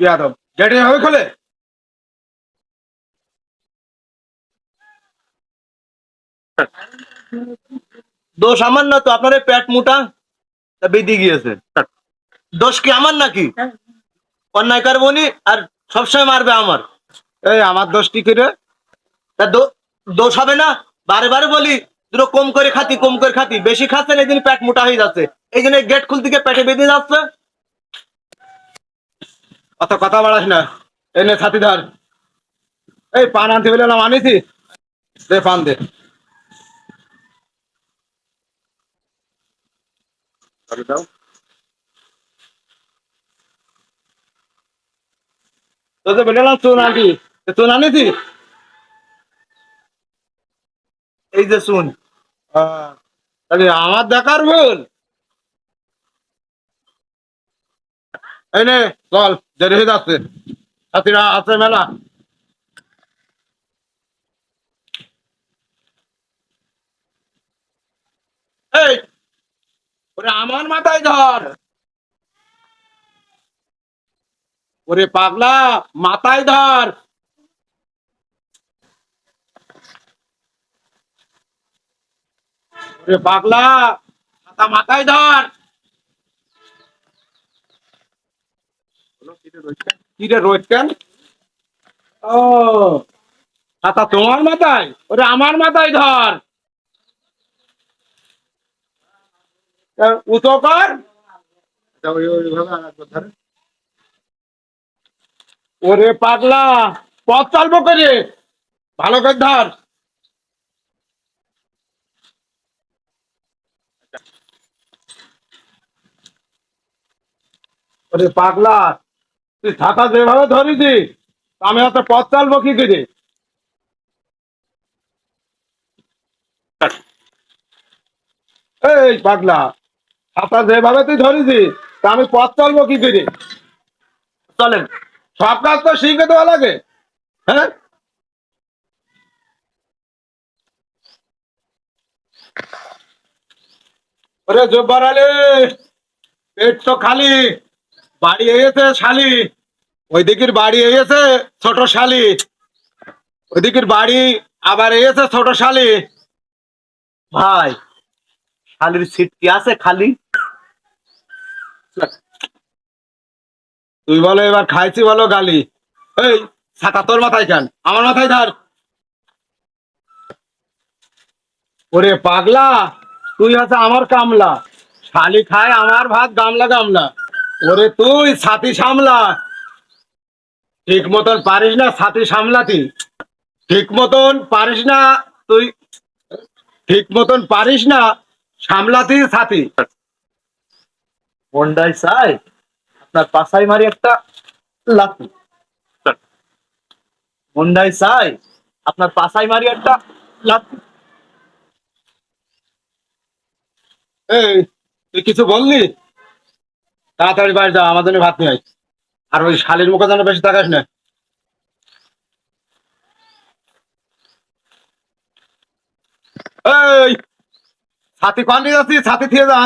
বিয়াদব গেটে হবে খোলে দোষ আমার না তো আপনার পেট মোটা বেঁধে গিয়েছে দোষ কি আমার নাকি অন্যায় করব নি আর সবসময় মারবে আমার এই আমার দোষ কি করে তা দোষ হবে না বারে বারে বলি দুটো কম করে খাতি কম করে খাতি বেশি খাচ্ছেন এই জন্য পেট মোটা হয়ে যাচ্ছে এই জন্য গেট খুলতে গিয়ে পেটে বেঁধে যাচ্ছে অত কথা বাড়াস না। এনে ছাতি ধর এই পান আনতে বললাম আনিছি। দে পান দে। দাও। তোকে বললাম চুন আনবি। চুন আনিছি? এই যে শুন আহ, তাহলে আমার দেখার ভুল? এই নে, চল, দেরি হয়ে যাচ্ছে। ছাতিরা আছে মেলা। এই, ওরে আমার মাথায় ধর। ওরে পাগলা, মাথায় ধর। ওরে পাগলা, মাথা মাথায় ধর। তোমার মাথায়? ওরে আমার মাথায় ধর। উঁচু কর। ধরে। ওরে পাগলা, পথ চালবো করে। ভালো করে ধর। ওরে পাগলা তুই ছাতা যেভাবে ধরেছি আমি অত পথ চালবো কি করে? এই পাগলা, ছাতা যেভাবে তুই ধরেছি তা আমি পথ চালবো কি করে? চলেন, সব কাজ তো শিখে দেওয়া লাগে হ্যাঁ? ওরে জব্বার আলী, পেট তো খালি। বাড়ি এসেছে শালি। ওই দিকের বাড়ি এসেছে ছোট শালি। ওই দিকের বাড়ি আবার এসেছে ছোট শালি। ভাই শালির সিট কি আছে খালি? তুই বলো এবার খাইছি বলো গালি। এই ছাতা তোর মাথায় কেন? আমার মাথায় ধর। ওরে পাগলা তুই হচ্ছে আমার কামলা। শালি খায় আমার ভাত গামলা গামলা। ওরে তুই ছাতি সামলা। ঠিক মতন পারিস না ছাতি সামলাতি। ঠিক মতন পারিস না তুই ঠিক মতন পারিস না সামলাতি ছাতি। মন্ডাই চাই আপনার পাশাই মারি একটা লাথি মন্ডাই চাই আপনার পাশাই মারি একটা লাথি এই তুই কিছু বললি? তাড়াতাড়ি বাড়ি যাও জন্য ভাত নিয়ে। আর ওই শালির মুখে যেন বেশি তাকাস না ছাতি কন যাচ্ছি ছাতি দিয়ে যা।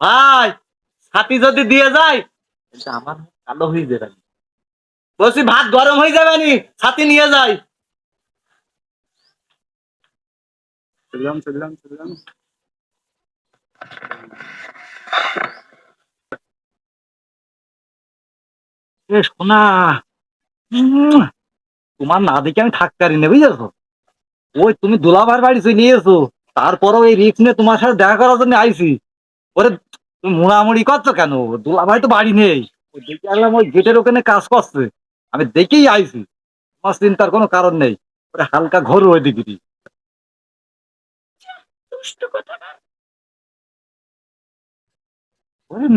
ভাই, ছাতি যদি দিয়ে যায় আমার কালো হয়ে যাবে বলছি ভাত গরম হয়ে যাবে নি? ছাতি নিয়ে যাই। চললাম চললাম চললাম সোনা। তোমার না দেখে আমি থাকতে পারি না বুঝেছ? ওই তুমি দুলাভার বাড়ি চলে নিয়েছো তারপরেও এই রিক্স নিয়ে তোমার সাথে দেখা করার জন্য আইছি। ওরে তুমি মুড়ামুড়ি করছ কেন? দুলাভাই তো বাড়ি নেই। ওই দেখে আসলাম ওই গেটের ওখানে কাজ করছে। আমি দেখেই আইছি। আমার চিন্তার কোনো কারণ নেই। হালকা ঘর ওই দিকে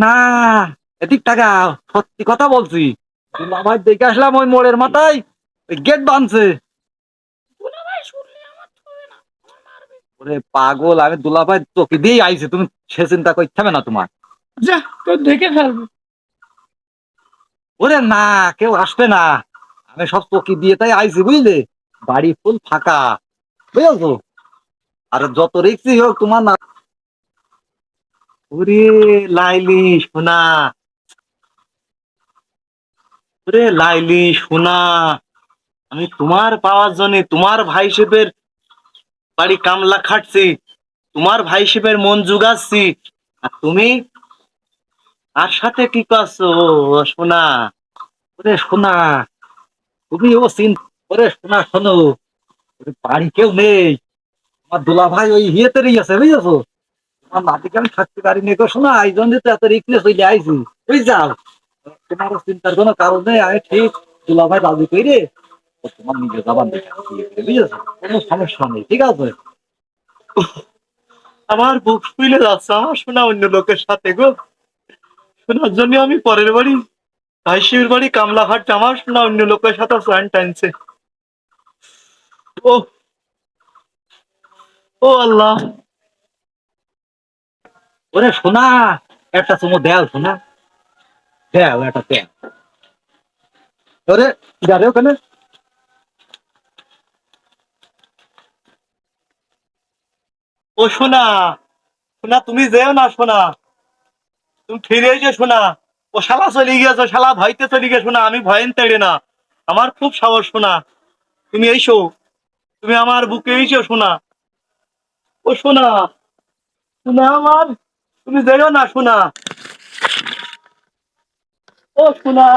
না। এদিক টাকা সত্যি কথা বলছি। দুলাভাই দেখে আসলাম ওই মোড়ের মাথায় গেট আমার আমার মারবে। ওরে পাগল আমি দুলাভাই তোকে দিয়েই আইছি তুমি সে চিন্তা করতে হবে না তোমার। যা তো দেখে ফেলব। ওরে না, কেউ আসবে না। আমি সব চকি দিয়ে তাই আইছি, বুঝলে? বাড়ি ফুল ফাঁকা, বুঝেছ? আর যত রিক্সি হোক, তোমার না ওরে লাইলি, সোনা। ওরে লাইলি, সোনা। আমি তোমার পাওয়ার জন্য তোমার ভাই বাড়ি কামলা খাটছি, তোমার ভাই মন জুগাচ্ছি। আর তুমি আর সাথে কি করছ? সোনা, ওরে শোনা তুমি ও চিন ওরে শোনা শোনো বাড়ি কেউ নেই। আমার দুলা ভাই ওই ইয়েতেরই আছে, বুঝেছ? তোমার নাতিকে আমি থাকতে পারি নি গো শোনা এই জন্য তো এত রিক্সে চলে আইছি, বুঝছাও? তোমার চিন্তার কোনো কারণ নেই, আমি ঠিক দুলা ভাই রাজি কইরে ও তোমার জবান দেখে বুঝেছ? কোনো সমস্যা নেই, ঠিক আছে? আমার বুক ফুলে যাচ্ছে, আমার শোনা অন্য লোকের সাথে গো। শোনার জন্য আমি পরের বাড়ি ভাইসির বাড়ি কামলাঘাট আমার শোনা অন্য লোকের সাথে প্ল্যান টানছে। ও ও আল্লাহ। ওরে শোনা একটা চুমো দেও শোনা দেও, একটা দেও। ওরে যাবে ওখানে। ও শোনা শোনা তুমি যেও না শোনা তুমি ফিরে এসে শোনা। ও শালা চলে গিয়েছো, শালা ভাইতে চলে গিয়ে শোনা, আমি ভয়েন তেড়ে না। আমার খুব সাহস শোনা। তুমি এইসো তুমি আমার বুকে এইসো শোনা। ও শোনা শোনা আমার, তুমি দেখো না শোনা। ও শোনা।